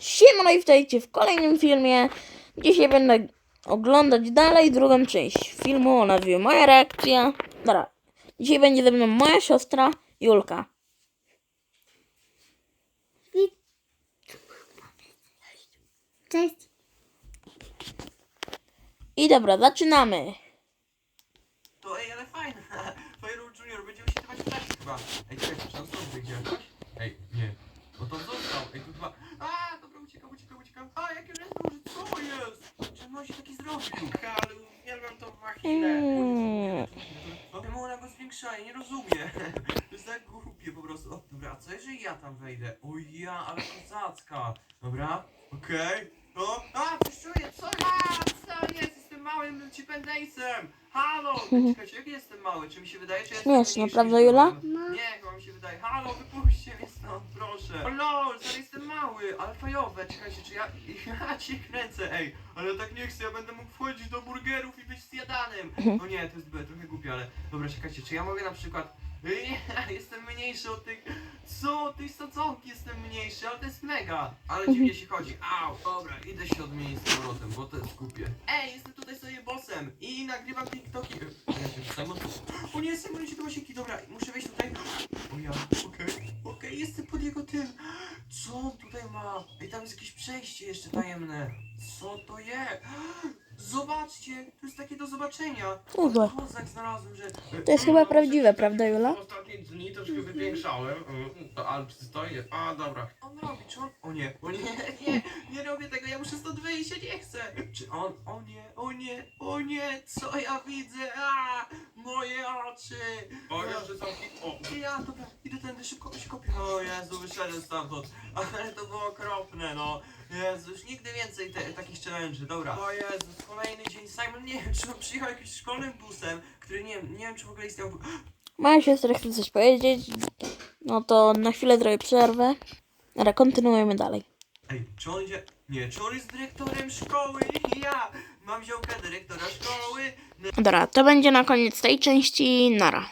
Siemano i witajcie w kolejnym filmie. Dzisiaj będę oglądać dalej drugą część filmu o nazwie Moja reakcja. Dobra. Dzisiaj będzie ze mną moja siostra Julka. Cześć. I dobra, zaczynamy. To ej, ale fajne. Firewall Junior, będziemy się chyba chyba. Ej, czekaj, stąd wyjdzie jakoś? Ej, nie. No to został. Ej, tu chyba... A, dobra, uciekam, uciekam, uciekam. A, jakie jest duży, co jest? Czemu zrobił? Kalu, uwielbiam tą machinę. Mm. No czemu ona go zwiększa? Ja nie rozumiem. To jest tak głupie po prostu. O, dobra, a co jeżeli ja tam wejdę? O ja, ale kozacka. Dobra, okej. No, a, coś czuję, co ja? Co jest? Jestem małym cipendejcem. Halo, czekajcie, jak jestem mały? Czy mi się wydaje, że jestem Śmiesznie, mniejszy prawda, niż Jula? byłem? Nie, chyba mi się wydaje. Halo, wypuśćcie mnie stąd, proszę. O lol, zaraz jestem mały, ale fajowe. Czekajcie, czy ja... Ja cię kręcę, ej. Ale tak nie chcę, ja będę mógł wchodzić do burgerów i być zjadanym. No nie, to jest b- trochę głupie, ale... Dobra, czekajcie, czy ja mogę na przykład... Nie, jestem mniejszy od tych... Co? Tej sadzonki jestem mniejszy, ale to jest mega. Ale dziwnie się chodzi. Au, dobra, idę się odmienić z powrotem, bo to jest głupie. Ej, jestem tutaj sobie bossem i nagrywam TikToki. O nie, Simon się do łazienki, dobra, muszę wejść tutaj. O ja, tym. Co on tutaj ma? Ej, tam jest jakieś przejście jeszcze tajemne. Co to jest? Zobaczcie, to jest takie do zobaczenia. Kozak znalazłem, że... To jest chyba prawdziwe, prawda Jula? Ostatnie dni troszkę wypiększałem, mm, to- ale czy stoję? A dobra. On robi, czy on... O nie, o nie, nie, nie robię tego, ja muszę stąd wyjść, ja nie chcę. Czy on... O nie, o nie, o nie, co ja widzę? A, moje oczy. O, jeszcze są O, Ja, dobra, idę tędy, szybko się kopię. O Jezu, wyszedłem stamtąd. Ale to było okropne, no. Jezu, już nigdy więcej te, takich challenge'y, dobra. O Jezu, kolejny dzień. Simon, nie wiem, czy on przyjechał jakimś szkolnym busem, który nie wiem, nie wiem, czy w ogóle istniał. Moja siostra chce coś powiedzieć. No to na chwilę zrobię przerwę. Dobra, kontynuujemy dalej. Ej, czy on idzie... Nie, czy on jest dyrektorem szkoły? Ja mam ziomka dyrektora szkoły. Dobra, to będzie na koniec tej części. Nara.